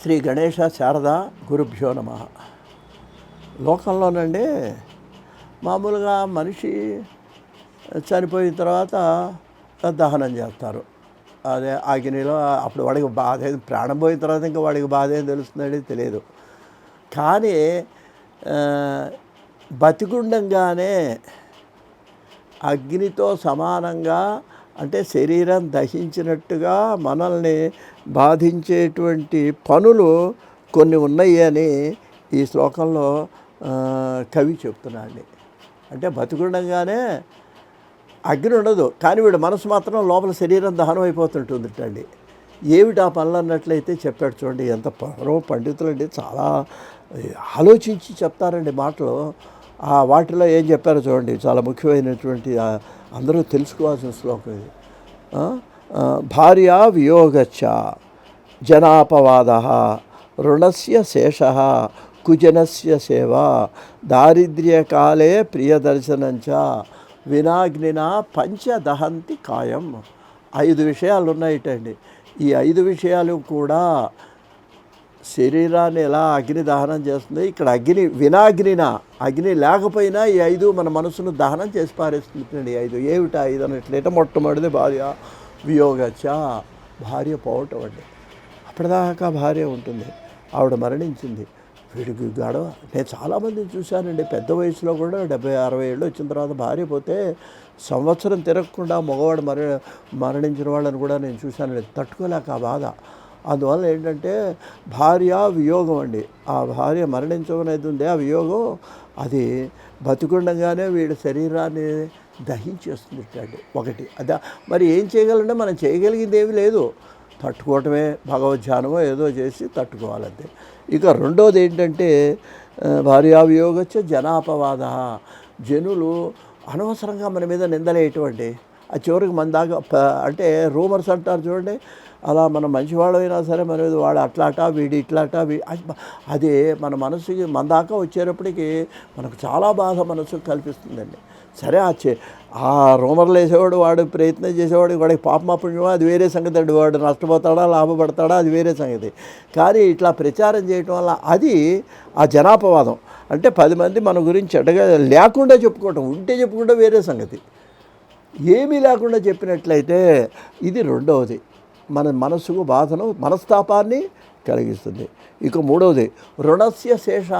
శ్రీ గణేష శారద గురుభ్యో నమ. లోకంలోనండి మామూలుగా మనిషి చనిపోయిన తర్వాత దహనం చేస్తారు. అదే అగ్నిలో అప్పుడు వాడికి బాధ ఏం ప్రాణం పోయిన తర్వాత ఇంకా వాడికి బాధ ఏం తెలుస్తుందని తెలియదు. కానీ బతికుండంగానే అగ్నితో సమానంగా అంటే శరీరం దహించినట్టుగా మనల్ని బాధించేటువంటి పనులు కొన్ని ఉన్నాయి అని ఈ శ్లోకంలో కవి చెప్తున్నాడు అంటే బతికుండగానే అగ్ని ఉండదు కానీ వీడు మనసు మాత్రం లోపల శరీరం దహనం అయిపోతుంటుందిటండి. ఏమిటి ఆ పనులు అన్నట్లయితే చెప్పాడు చూడండి ఎంత పరమ పండితులండి చాలా ఆలోచించి చెప్తారండి మాటలు. ఆ వాటిలో ఏం చెప్పారో చూడండి. చాలా ముఖ్యమైనటువంటి అందరూ తెలుసుకోవాల్సిన శ్లోకం ఇది. భార్య వియోగచ్చ జనాపవాద రుణస్య శేష కుజనస్య సేవ దారిద్ర్యకాలే ప్రియదర్శనంచ వినాగ్నిన పంచదహంతి కాయం. ఐదు విషయాలు ఉన్నాయిటండి ఈ ఐదు విషయాలు కూడా శరీరాన్ని ఎలా అగ్ని దహనం చేస్తుంది ఇక్కడ అగ్ని వినాగ్నిన అగ్ని లేకపోయినా ఈ ఐదు మన మనసును దహనం చేసి పారేస్తుంది ఐదు. ఏమిటా ఐదు అన్నట్లయితే మొట్టమొదటిది భార్య వియోగచ భార్య పోవటం అండి. అప్పటిదాకా భార్య ఉంటుంది. ఆవిడ మరణించింది. వీడికి గడవ. నేను చాలామందిని చూశానండి. పెద్ద వయసులో కూడా డెబ్బై అరవై ఏళ్ళు వచ్చిన తర్వాత భార్య పోతే సంవత్సరం తిరగకుండా మగవాడు మర మరణించిన వాళ్ళని కూడా నేను చూశానండి. తట్టుకోలేక ఆ బాధ. అందువల్ల ఏంటంటే భార్య వియోగం అండి. ఆ భార్య మరణించమనేది ఉంది ఆ వియోగం అది బతుకుండగానే వీడి శరీరాన్ని దహించేస్తుంది అండి ఒకటి. అదే మరి ఏం చేయగలంటే మనం చేయగలిగింది ఏమీ లేదు. తట్టుకోవటమే భగవద్ధ్యానమో ఏదో చేసి తట్టుకోవాలంతే. ఇక రెండోది ఏంటంటే ఆ, భార్యావియోగచ్చ జనాపవాద. జనులు అనవసరంగా మన మీద నిందలేయటువంటి ఆ చివరికి మన దాకా అంటే రూమర్స్ అంటారు చూడండి అలా మన మంచివాడైనా సరే మన వాడు అట్లాట వీడి ఇట్లాట వీ అది- మన మనసుకి మన దాకా వచ్చేటప్పటికి మనకు చాలా బాధ మనసుకు కల్పిస్తుందండి. సరే ఆ చే ఆ రూమర్లు వేసేవాడు వాడు ప్రయత్నం చేసేవాడు వాడికి పాపం పుణ్యమా అది వేరే సంగతి అండి. వాడు నష్టపోతాడా లాభపడతాడా అది వేరే సంగతి. కానీ ఇట్లా ప్రచారం చేయటం వల్ల అది ఆ జనాపవాదం. అంటే పది మంది మన గురించి చెడ్డగా లేకుండా చెప్పుకోవటం ఉంటే చెప్పుకుంటే వేరే సంగతి. ఏమీ లేకుండా చెప్పినట్లయితే ఇది రెండవది. మన మనసుకు బాధను మనస్తాపాన్ని కలిగిస్తుంది. ఇక మూడవది రుణస్య శేష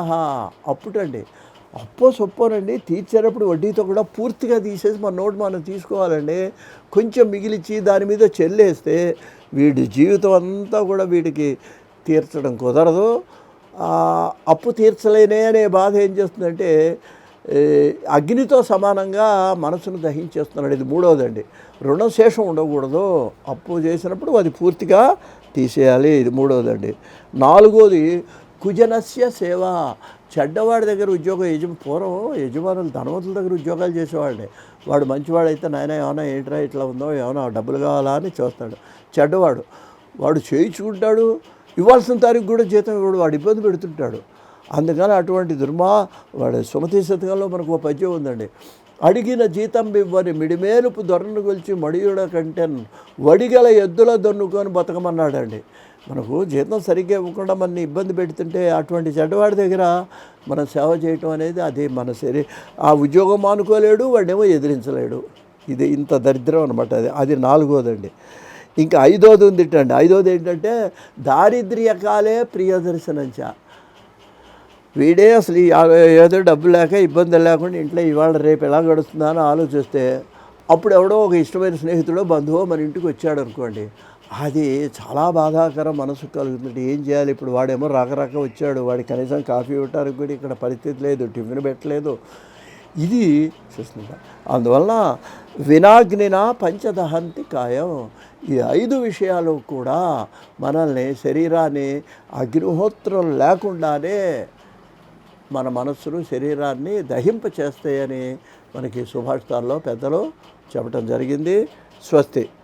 అప్పుటండి అప్పో సొప్పోనండి తీర్చేటప్పుడు వడ్డీతో కూడా పూర్తిగా తీసేసి మన నోటు మనం తీసుకోవాలండి. కొంచెం మిగిలిచి దాని మీద చెల్లేస్తే వీడి జీవితం అంతా కూడా వీడికి తీర్చడం కుదరదు. అప్పు తీర్చలేనే అనే బాధ ఏం చేస్తుందంటే అగ్నితో సమానంగా మనసును దహించేస్తున్నాడు. ఇది మూడవదండి. రుణశేషం ఉండకూడదు. అప్పు చేసినప్పుడు అది పూర్తిగా తీసేయాలి. ఇది మూడవదండి. నాలుగోది కుజనస్య సేవ. చెడ్డవాడి దగ్గర ఉద్యోగం యజమ పూర్వం యజమానులు ధనవంతుల దగ్గర ఉద్యోగాలు చేసేవాళ్ళే వాడు మంచివాడైతే నాయన ఏమైనా ఏంట్రా ఇట్లా ఉందో ఏమైనా డబ్బులు కావాలా? అని చూస్తాడు. చెడ్డవాడు వాడు చేయించుకుంటాడు. ఇవ్వాల్సిన తారీఖు కూడా జీతం ఇవ్వడు. వాడు ఇబ్బంది పెడుతుంటాడు. అందుకని అటువంటి దుర్మా వాడు సుమతి శతకంలో మనకు ఒక పద్యం ఉందండి. అడిగిన జీతం ఇవ్వని మిడిమేలుపు దొరను గొలిచి మడియుడ కంటే వడిగల ఎద్దుల దొన్నుకొని బతకమన్నాడండి. మనకు జీతం సరిగ్గా ఇవ్వకుండా మన ఇబ్బంది పెడుతుంటే అటువంటి చెడ్డవాడి దగ్గర మనం సేవ చేయటం అనేది అది మన శరీ ఆ ఉద్యోగం మానుకోలేడు వాడేమో ఎదిరించలేడు. ఇది ఇంత దరిద్రం అనమాట అది. అది నాలుగోదండి. ఇంకా ఐదోది ఉంది అండి ఐదోది ఏంటంటే దారిద్ర్యకాలే ప్రియదర్శనంచ. వీడే అసలు ఏదో డబ్బు లేక ఇబ్బంది లేకుండా ఇంట్లో ఇవాళ రేపు ఎలా గడుస్తుందా అని ఆలోచిస్తే అప్పుడు ఎవడో ఒక ఇష్టమైన స్నేహితుడో బంధువో మన ఇంటికి వచ్చాడు అనుకోండి. అది చాలా బాధాకరం మనసు కలుగుతుంది. ఏం చేయాలి? ఇప్పుడు వాడేమో రాక రాక వచ్చాడు. వాడికి కనీసం కాఫీ ఇవ్వటానికి కూడా ఇక్కడ పరిస్థితి లేదు టిఫిన్ పెట్టలేదు. ఇది చూస్తుంటా అందువల్ల వినాగ్నిన పంచదహంతి కాయం. ఈ ఐదు విషయాలు కూడా మనల్ని శరీరాన్ని అగ్నిహోత్రం లేకుండానే మన మనస్సును శరీరాన్ని దహింప చేస్తాయని మనకి సుభాషితాల్లో పెద్దలు చెప్పడం జరిగింది. స్వస్తి.